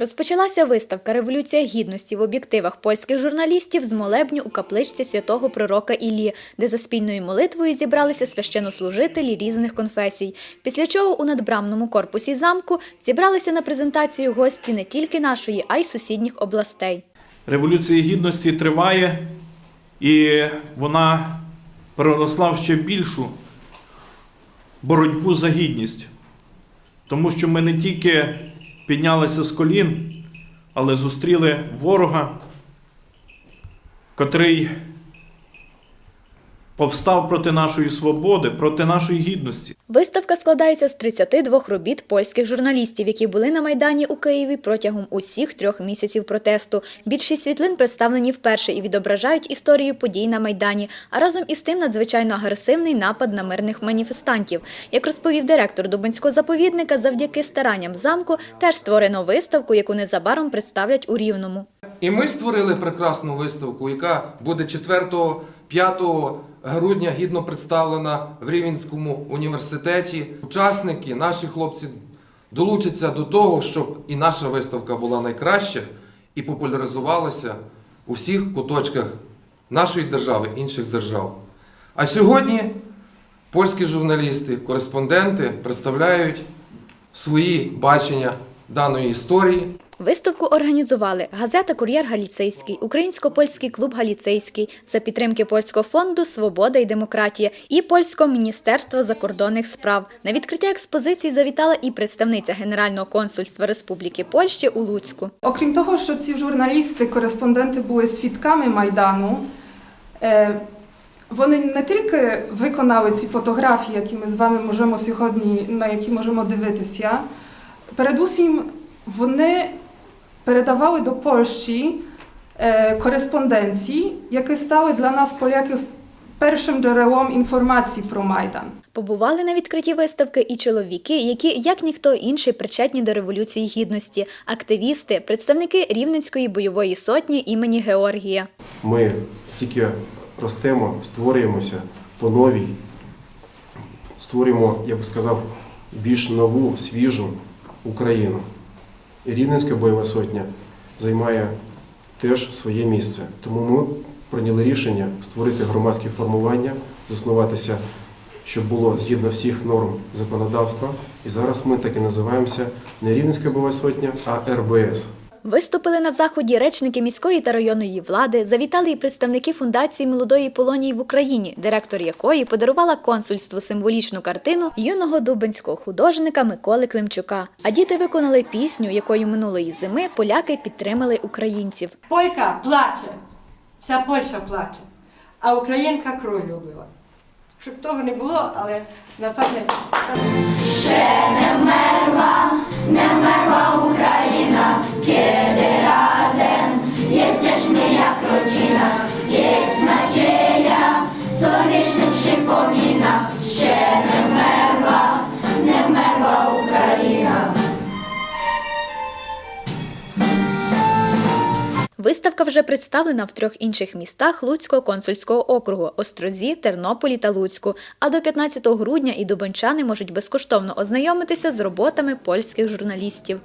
Розпочалася виставка Революція гідності в об'єктивах польських журналістів з молебню у капличці святого пророка Іллі, де за спільною молитвою зібралися священнослужителі різних конфесій. Після чого у надбрамному корпусі замку зібралися на презентацію гості не тільки нашої, а й сусідніх областей. Революція гідності триває, і вона переросла в ще більшу боротьбу за гідність. Тому що ми не тільки піднялися з колін, але зустріли ворога, котрий повстав проти нашої свободи, проти нашої гідності. Виставка складається з 32 робіт польських журналістів, які були на Майдані у Києві протягом усіх трьох місяців протесту. Більшість світлин представлені вперше і відображають історію подій на Майдані, а разом із тим надзвичайно агресивний напад на мирних маніфестантів. Як розповів директор Дубинського заповідника, завдяки старанням замку теж створено виставку, яку незабаром представлять у Рівному. І ми створили прекрасну виставку, яка буде 4-5 грудня гідно представлена в Рівненському університеті. Учасники, наші хлопці долучаться до того, щоб і наша виставка була найкраща і популяризувалася у всіх куточках нашої держави, інших держав. А сьогодні польські журналісти, кореспонденти представляють свої бачення даної історії. Виставку організували газета Кур'єр Галіцейський, Українсько-польський клуб Галіцейський за підтримки польського фонду Свобода і демократія і польського міністерства закордонних справ. На відкриття експозиції завітала і представниця Генерального консульства Республіки Польщі у Луцьку. Окрім того, що ці журналісти, кореспонденти були свідками Майдану, е, вони не тільки виконали ці фотографії, які ми з вами можемо сьогодні, на які можемо дивитися, передусім вони передавали до Польщі е, кореспонденції, які стали для нас, поляків, першим джерелом інформації про Майдан. Побували на відкритті виставки і чоловіки, які, як ніхто інший, причетні до Революції Гідності, активісти, представники Рівненської бойової сотні імені Георгія. Ми тільки ростемо, створюємося по новій, створюємо, я би сказав, більш нову, свіжу Україну. І Рівненська бойова сотня займає теж своє місце. Тому ми прийняли рішення створити громадське формування, заснуватися, щоб було згідно всіх норм законодавства. І зараз ми так і називаємося не Рівненська бойова сотня, а РБС. Виступили на заході речники міської та районної влади, завітали і представники фундації молодої Полонії в Україні, директор якої подарувала консульству символічну картину юного дубенського художника Миколи Климчука. А діти виконали пісню, якою минулої зими поляки підтримали українців. Полька плаче, вся Польща плаче, а Українка кров любила. Щоб того не було, але напевне. Виставка вже представлена в трьох інших містах Луцького консульського округу Острозі, Тернополі та Луцьку. А до 15 грудня і дубончани можуть безкоштовно ознайомитися з роботами польських журналістів.